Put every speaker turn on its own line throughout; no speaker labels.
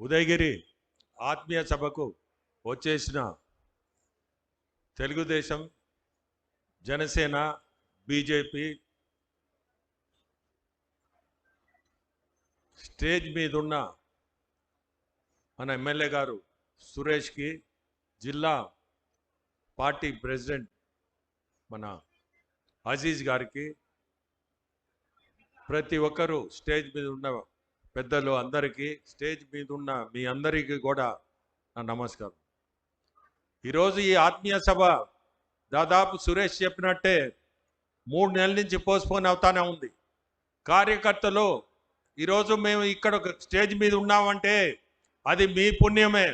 ఉదయగిరి ఆత్మీయ సభకు వచ్చేసిన తెలుగుదేశం జనసేన బీజేపీ స్టేజ్ మీదున్న మన ఎమ్మెల్యే గారు సురేష్కి జిల్లా పార్టీ ప్రెసిడెంట్ మన అజీజ్ గారికి ప్రతి ఒక్కరూ స్టేజ్ మీద ఉన్న పెద్దలు అందరికీ స్టేజ్ మీద ఉన్న మీ అందరికీ కూడా నా నమస్కారం. ఈరోజు ఈ ఆత్మీయ సభ దాదాపు సురేష్ చెప్పినట్టే మూడు నెలల నుంచి పోస్ట్పోన్ అవుతానే ఉంది. కార్యకర్తలు ఈరోజు మేము ఇక్కడ ఒక స్టేజ్ మీద ఉన్నామంటే అది మీ పుణ్యమే.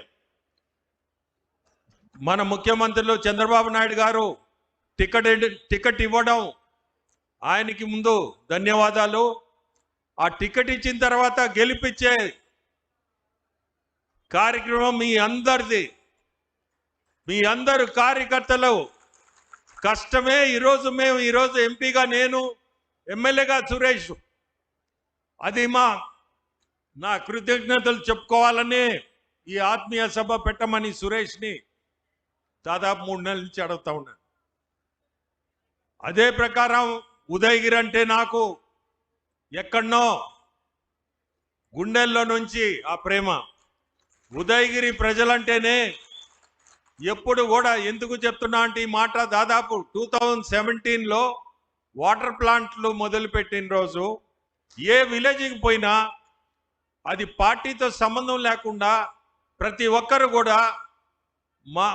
మన ముఖ్యమంత్రులు చంద్రబాబు నాయుడు గారు టికెట్ టికెట్ ఇవ్వడం ఆయనకి ముందు ధన్యవాదాలు. ఆ టికెట్ ఇచ్చిన తర్వాత గెలిపించే కార్యక్రమం మీ అందరిది. మీ అందరు కార్యకర్తలు కష్టమే ఈరోజు మేము ఈరోజు ఎంపీగా నేను ఎమ్మెల్యేగా సురేష్. అది మా నా కృతజ్ఞతలు చెప్పుకోవాలని ఈ ఆత్మీయ సభ పెట్టమని సురేష్ని దాదాపు మూడు నెలల నుంచి అడుగుతా ఉన్నాను. అదే ప్రకారం ఉదయగిరి అంటే నాకు ఎక్కడనో గుండెల్లో నుంచి ఆ ప్రేమ. ఉదయగిరి ప్రజలంటేనే ఎప్పుడు కూడా ఎందుకు చెప్తున్నా అంటే ఈ మాట దాదాపు టూ థౌజండ్ సెవెంటీన్లో వాటర్ ప్లాంట్లు మొదలుపెట్టిన రోజు ఏ విలేజ్కి పోయినా అది పార్టీతో సంబంధం లేకుండా ప్రతి ఒక్కరు కూడా మా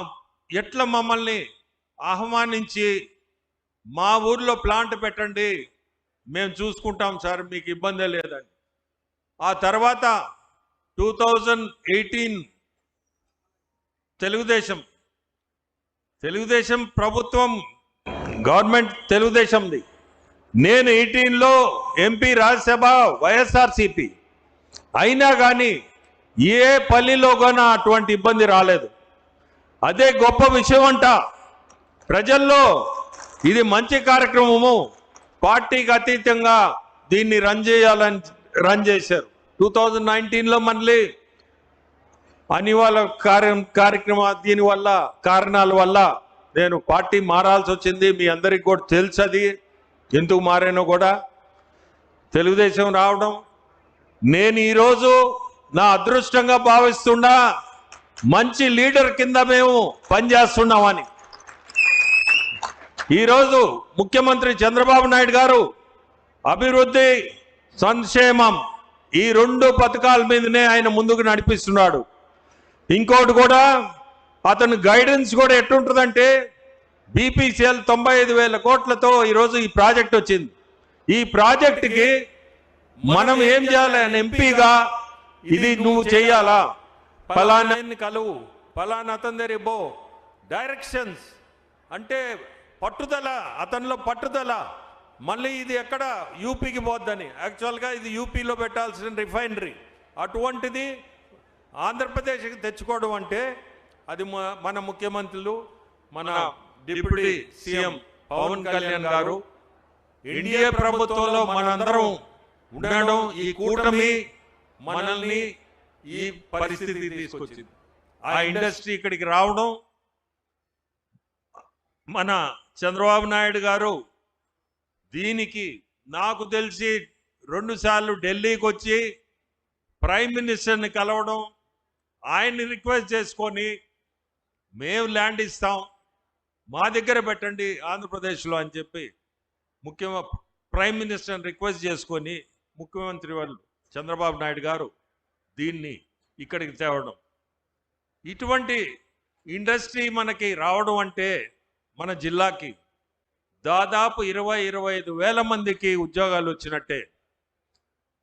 ఎట్లా మమ్మల్ని ఆహ్వానించి మా ఊర్లో ప్లాంట్ పెట్టండి మేము చూసుకుంటాం సార్ మీకు ఇబ్బంది లేదని. ఆ తర్వాత two thousand eighteen Telugu Desam Telugu Desam ప్రభుత్వం గవర్నమెంట్ తెలుగుదేశంది. నేను ఎయిటీన్లో ఎంపీ రాజ్యసభ వైఎస్ఆర్సిపి. అయినా కానీ ఏ పల్లిలో అటువంటి ఇబ్బంది రాలేదు. అదే గొప్ప విషయం అంట. ప్రజల్లో ఇది మంచి కార్యక్రమము. పార్టీకి అతీతంగా దీన్ని రన్ చేయాలని రన్ చేశారు. టూ థౌజండ్ నైన్టీన్లో మళ్ళీ అనివార్య కార్యం కార్యక్రమ దీనివల్ల కారణాల వల్ల నేను పార్టీ మారాల్సి వచ్చింది. మీ అందరికి కూడా తెలుసు అది ఎందుకు మారానో కూడా తెలుగుదేశం రావడం. నేను ఈరోజు నా అదృష్టంగా భావిస్తున్నా మంచి లీడర్ కింద మేము పనిచేస్తున్నామని. ఈరోజు ముఖ్యమంత్రి చంద్రబాబు నాయుడు గారు అభివృద్ధి సంక్షేమం ఈ రెండు పథకాల మీదనే ఆయన ముందుకు నడిపిస్తున్నాడు. ఇంకోటి కూడా అతని గైడెన్స్ కూడా ఎట్లుంటుందంటే బీపీసీఎల్ తొంభై ఐదు వేల కోట్లతో ఈరోజు ఈ ప్రాజెక్ట్ వచ్చింది. ఈ ప్రాజెక్టుకి మనం ఏం చేయాలి అని ఎంపీగా ఇది నువ్వు చేయాలా? పలానా కలువు పలానా అతని దగ్గర బో డైరెక్షన్స్ అంటే పట్టుదల అతనిలో పట్టుదల. మళ్ళీ ఇది ఎక్కడ? యూపీకి పోద్దని. యాక్చువల్గా ఇది యూపీలో పెట్టాల్సిన రిఫైనరీ. అటువంటిది ఆంధ్రప్రదేశ్కి తెచ్చుకోవడం అంటే అది మన ముఖ్యమంత్రులు మన డిప్యూటీ సీఎం పవన్ కళ్యాణ్ గారు ఎన్డీఏ ప్రభుత్వంలో మనందరం ఉండడం ఈ కూటమి మనల్ని ఈ పరిస్థితికి తీసుకొచ్చింది. ఆ ఇండస్ట్రీ ఇక్కడికి రావడం మన చంద్రబాబు నాయుడు గారు దీనికి నాకు తెలిసి రెండు సార్లు ఢిల్లీకి వచ్చి ప్రైమ్ మినిస్టర్ని కలవడం ఆయన్ని రిక్వెస్ట్ చేసుకొని మేము ల్యాండ్ ఇస్తాం మా దగ్గర పెట్టండి ఆంధ్రప్రదేశ్లో అని చెప్పి ముఖ్యమ ప్రైమ్ మినిస్టర్ని రిక్వెస్ట్ చేసుకొని ముఖ్యమంత్రి వాళ్ళు చంద్రబాబు నాయుడు గారు దీన్ని ఇక్కడికి తేవడం. ఇటువంటి ఇండస్ట్రీ మనకి రావడం అంటే మన జిల్లాకి దాదాపు ఇరవై ఇరవై ఐదు వేల మందికి ఉద్యోగాలు వచ్చినట్టే.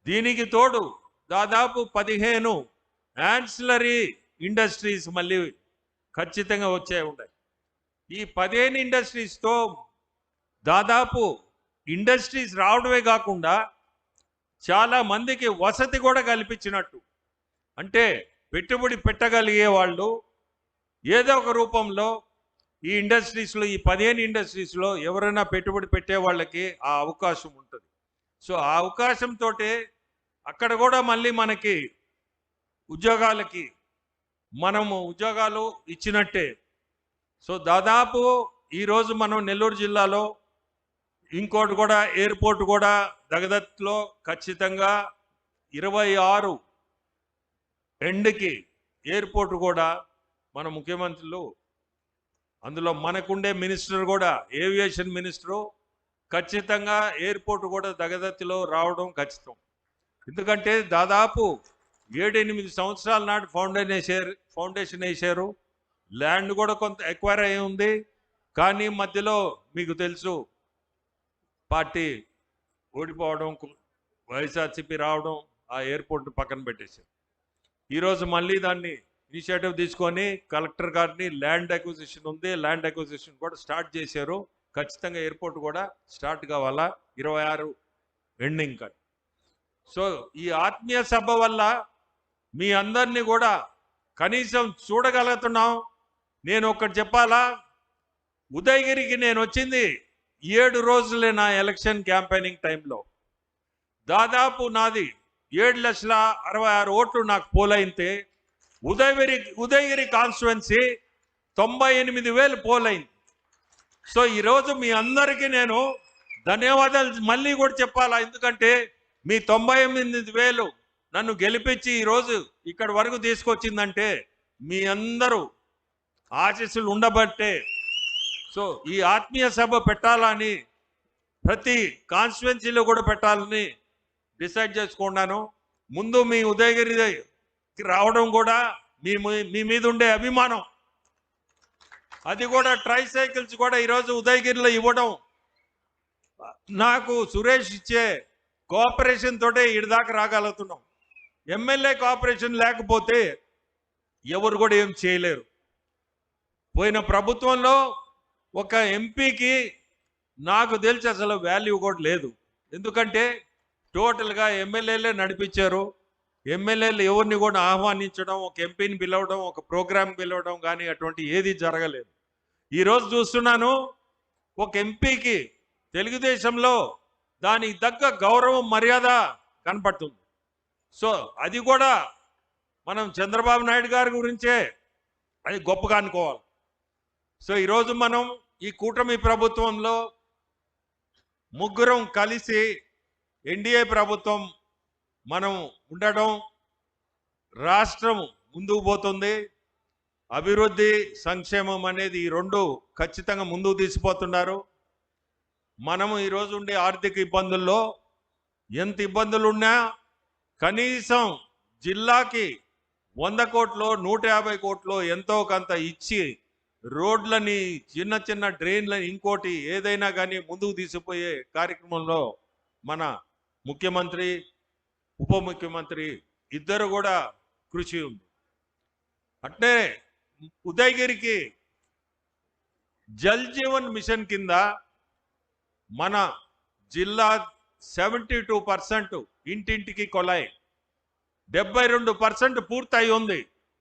దీనికి తోడు దాదాపు పదిహేను యాన్సిలరీ ఇండస్ట్రీస్ మళ్ళీ ఖచ్చితంగా వచ్చే ఉన్నాయి ఈ పదిహేను ఇండస్ట్రీస్తో దాదాపు ఇండస్ట్రీస్ రావడమే కాకుండా చాలా మందికి వసతి కూడా కల్పించినట్టు. అంటే పెట్టుబడి పెట్టగలిగే వాళ్ళు ఏదో ఒక రూపంలో ఈ ఇండస్ట్రీస్లో ఈ పదిహేను ఇండస్ట్రీస్లో ఎవరైనా పెట్టుబడి పెట్టే వాళ్ళకి ఆ అవకాశం ఉంటుంది. సో ఆ అవకాశంతో అక్కడ కూడా మళ్ళీ మనకి ఉద్యోగాలకి మనము ఉద్యోగాలు ఇచ్చినట్టే. సో దాదాపు ఈరోజు మనం నెల్లూరు జిల్లాలో ఇంకోటి కూడా ఎయిర్పోర్ట్ కూడా దగదత్లో ఖచ్చితంగా ఇరవై ఆరు ఎండ్కి ఎయిర్పోర్ట్ కూడా మన ముఖ్యమంత్రులు అందులో మనకుండే మినిస్టర్ కూడా ఏవియేషన్ మినిస్టరు ఖచ్చితంగా ఎయిర్పోర్ట్ కూడా దగదత్తిలో రావడం ఖచ్చితం. ఎందుకంటే దాదాపు ఏడెనిమిది సంవత్సరాల నాటి ఫౌండేషన్ వేసారు ఫౌండేషన్ వేసారు ల్యాండ్ కూడా కొంత ఎక్వైర్ అయి ఉంది. కానీ మధ్యలో మీకు తెలుసు పార్టీ ఓడిపోవడం వైఎస్ఆర్సీపీ రావడం ఆ ఎయిర్పోర్ట్ పక్కన పెట్టేశారు. ఈరోజు మళ్ళీ దాన్ని ఇనిషియేటివ్ తీసుకొని కలెక్టర్ గారిని ల్యాండ్ అక్విజిషన్ ఉంది ల్యాండ్ అక్విజిషన్ కూడా స్టార్ట్ చేశారు. ఖచ్చితంగా ఎయిర్పోర్ట్ కూడా స్టార్ట్ కావాలా? ఇరవై ఆరు ఎండింగ్ కట్. సో ఈ ఆత్మీయ సభ వల్ల మీ అందరినీ కూడా కనీసం చూడగలుగుతున్నాం. నేను ఒకటి చెప్పాలా? ఉదయగిరికి నేను వచ్చింది ఏడు రోజులే నా ఎలక్షన్ క్యాంపెయినింగ్ టైంలో. దాదాపు నాది ఏడు లక్షల అరవై ఆరు ఓట్లు నాకు పోలైతే ఉదయగిరి ఉదయగిరి కాన్స్టిట్యువెన్సీ తొంభై ఎనిమిది వేలు పోలైంది. సో ఈరోజు మీ అందరికీ నేను ధన్యవాదాలు మళ్ళీ కూడా చెప్పాలా? ఎందుకంటే మీ తొంభై ఎనిమిది వేలు నన్ను గెలిపించి ఈరోజు ఇక్కడ వరకు తీసుకొచ్చిందంటే మీ అందరూ ఆశీస్సులు ఉండబట్టే. సో ఈ ఆత్మీయ సభ పెట్టాలని ప్రతి కాన్స్టిట్యున్సీలో కూడా పెట్టాలని డిసైడ్ చేసుకున్నాను. ముందు మీ ఉదయగిరి రావడం కూడా మీ మీ మీద ఉండే అభిమానం. అది కూడా ట్రై సైకిల్స్ కూడా ఈరోజు ఉదయగిరిలో ఇవ్వడం. నాకు సురేష్ ఇచ్చే కోఆపరేషన్ తోటే ఇడిదాకా రాగలుగుతున్నాం. ఎమ్మెల్యే కోఆపరేషన్ లేకపోతే ఎవరు కూడా ఏం చేయలేరు. పోయిన ప్రభుత్వంలో ఒక ఎంపీకి నాకు తెలిసి అసలు వాల్యూ కూడా లేదు. ఎందుకంటే టోటల్గా ఎమ్మెల్యేలే నడిపించారు. ఎమ్మెల్యేలు ఎవరిని కూడా ఆహ్వానించడం ఒక ఎంపీని పిలవడం ఒక ప్రోగ్రామ్ పిలవడం కానీ అటువంటి ఏది జరగలేదు. ఈరోజు చూస్తున్నాను ఒక ఎంపీకి తెలుగుదేశంలో దానికి తగ్గ గౌరవం మర్యాద కనపడుతుంది. సో అది కూడా మనం చంద్రబాబు నాయుడు గారి గురించే అది గొప్పగా అనుకోవాలి. సో ఈరోజు మనం ఈ కూటమి ప్రభుత్వంలో ముగ్గురం కలిసి ఎన్డీఏ ప్రభుత్వం మనం ఉండడం రాష్ట్రం ముందుకు పోతుంది. అభివృద్ధి సంక్షేమం అనేది ఈ రెండు ఖచ్చితంగా ముందుకు తీసిపోతున్నారు మనము ఈరోజు ఉండే ఆర్థిక ఇబ్బందుల్లో ఎంత ఇబ్బందులు ఉన్నా కనీసం జిల్లాకి వంద కోట్లు నూట యాభై కోట్లు ఎంతో కొంత ఇచ్చి రోడ్లని చిన్న చిన్న డ్రైన్లని ఇంకోటి ఏదైనా కానీ ముందుకు తీసిపోయే కార్యక్రమంలో మన ముఖ్యమంత్రి ఉప ముఖ్యమంత్రి ఇద్దరు కూడా కృషి ఉంది. అంటే ఉదయగిరికి జల్ జీవన్ మిషన్ కింద మన జిల్లా సెవెంటీ టూ పర్సెంట్ ఇంటింటికి కొలాయి. డెబ్బై రెండు పర్సెంట్ పూర్తయి ఉంది.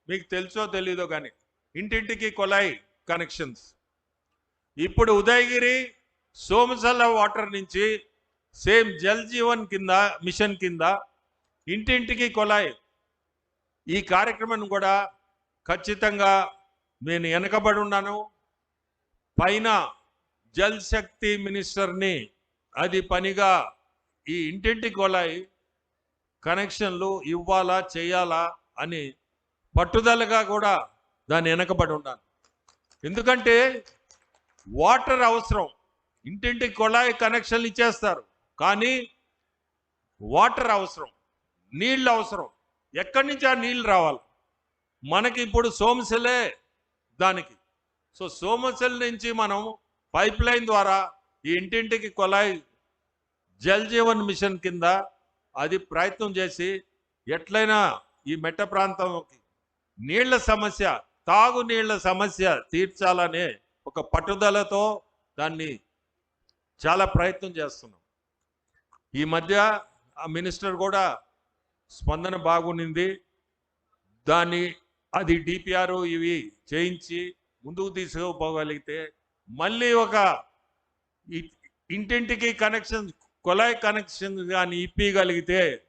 మీకు తెలుసో తెలీదో కానీ ఇంటింటికి కొలాయి కనెక్షన్స్. ఇప్పుడు ఉదయగిరి సోమసల్ల వాటర్ నుంచి సేమ్ జల్ జీవన్ కింద మిషన్ కింద ఇంటింటికి కొలాయి. ఈ కార్యక్రమం కూడా ఖచ్చితంగా నేను వెనకబడి ఉన్నాను. పైన జల్ శక్తి మినిస్టర్ని అది పనిగా ఈ ఇంటింటి కొలాయి కనెక్షన్లు ఇవ్వాలా చేయాలా అని పట్టుదలగా కూడా దాన్ని వెనకబడి ఉన్నాను. ఎందుకంటే వాటర్ అవసరం. ఇంటింటి కొళాయి కనెక్షన్లు ఇచ్చేస్తారు. కానీ వాటర్ అవసరం. నీళ్ళు అవసరం. ఎక్కడి నుంచి ఆ నీళ్ళు రావాలి? మనకి ఇప్పుడు సోమశిలే దానికి. సో సోమశిల నుంచి మనం పైప్ లైన్ ద్వారా ఈ ఇంటింటికి కొలాయి జల్ జీవన్ మిషన్ కింద అది ప్రయత్నం చేసి ఎట్లయినా ఈ మెట్ట ప్రాంతంకి నీళ్ళ సమస్య తాగునీళ్ళ సమస్య తీర్చాలనే ఒక పట్టుదలతో దాన్ని చాలా ప్రయత్నం చేస్తున్నాం. ఈ మధ్య ఆ మినిస్టర్ కూడా స్పందన బాగుండింది. దాన్ని అది డిపిఆర్ ఇవి చేయించి ముందుకు తీసుకుపోగలిగితే మళ్ళీ ఒక ఇంటింటికి కనెక్షన్ కొలాయి కనెక్షన్ కానీ ఇప్పగలిగితే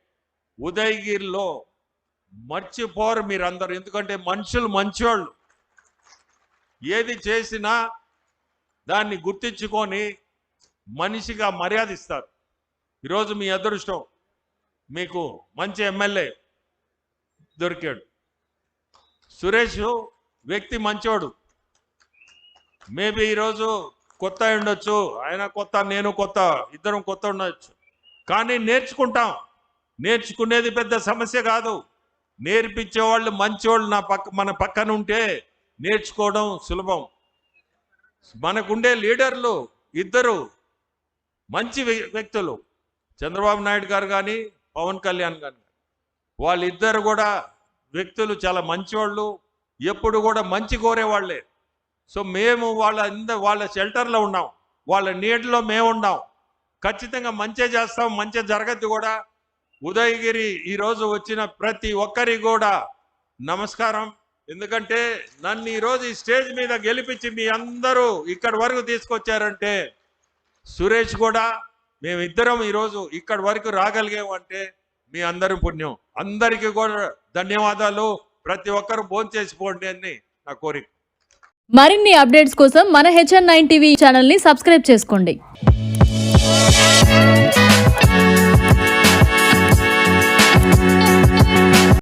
ఉదయగిరిలో మర్చిపోరు మీరందరూ. ఎందుకంటే మనుషులు మంచోళ్ళు. ఏది చేసినా దాన్ని గుర్తించుకొని మనిషిగా మర్యాద ఇస్తారు ఈరోజు మీ అదృష్టం. మీకు మంచి ఎమ్మెల్యే దొరికాడు. సురేష్ వ్యక్తి మంచోడు. మేబీ ఈరోజు కొత్త ఉండొచ్చు ఆయన కొత్త నేను కొత్త ఇద్దరం కొత్త ఉండొచ్చు. కానీ నేర్చుకుంటాం. నేర్చుకునేది పెద్ద సమస్య కాదు. నేర్పించే వాళ్ళు మంచోళ్ళు నా పక్క మన పక్కన ఉంటే నేర్చుకోవడం సులభం. మనకుండే లీడర్లు ఇద్దరు మంచి వ్య- వ్యక్తులు. చంద్రబాబు నాయుడు గారు కానీ పవన్ కళ్యాణ్ గారు వాళ్ళిద్దరు కూడా వ్యక్తులు చాలా మంచివాళ్ళు ఎప్పుడు కూడా మంచి కోరేవాళ్ళే సో మేము వాళ్ళ వాళ్ళ షెల్టర్లో ఉన్నాం. వాళ్ళ నీడలో మేము ఉన్నాం ఖచ్చితంగా మంచి చేస్తాం మంచి జరగద్దు కూడా. ఉదయగిరి ఈరోజు వచ్చిన ప్రతి ఒక్కరికి కూడా నమస్కారం. ఎందుకంటే నన్ను ఈరోజు ఈ స్టేజ్ మీద గెలిపించి మీ అందరూ ఇక్కడి వరకు తీసుకొచ్చారంటే సురేష్ కూడా మేమిద్దరం ఈరోజు ఇక్కడి వరకు రాగలిగాము అంటే మీ అందరి పుణ్యం. అందరికీ కూడా ధన్యవాదాలు. ప్రతి ఒక్కరు భోంచేసిపోండి అని నా కోరిక.
మరిన్ని అప్డేట్స్ కోసం మన హెచ్ఎన్ నైన్ టీవీ ఛానల్ని సబ్స్క్రైబ్ చేసుకోండి.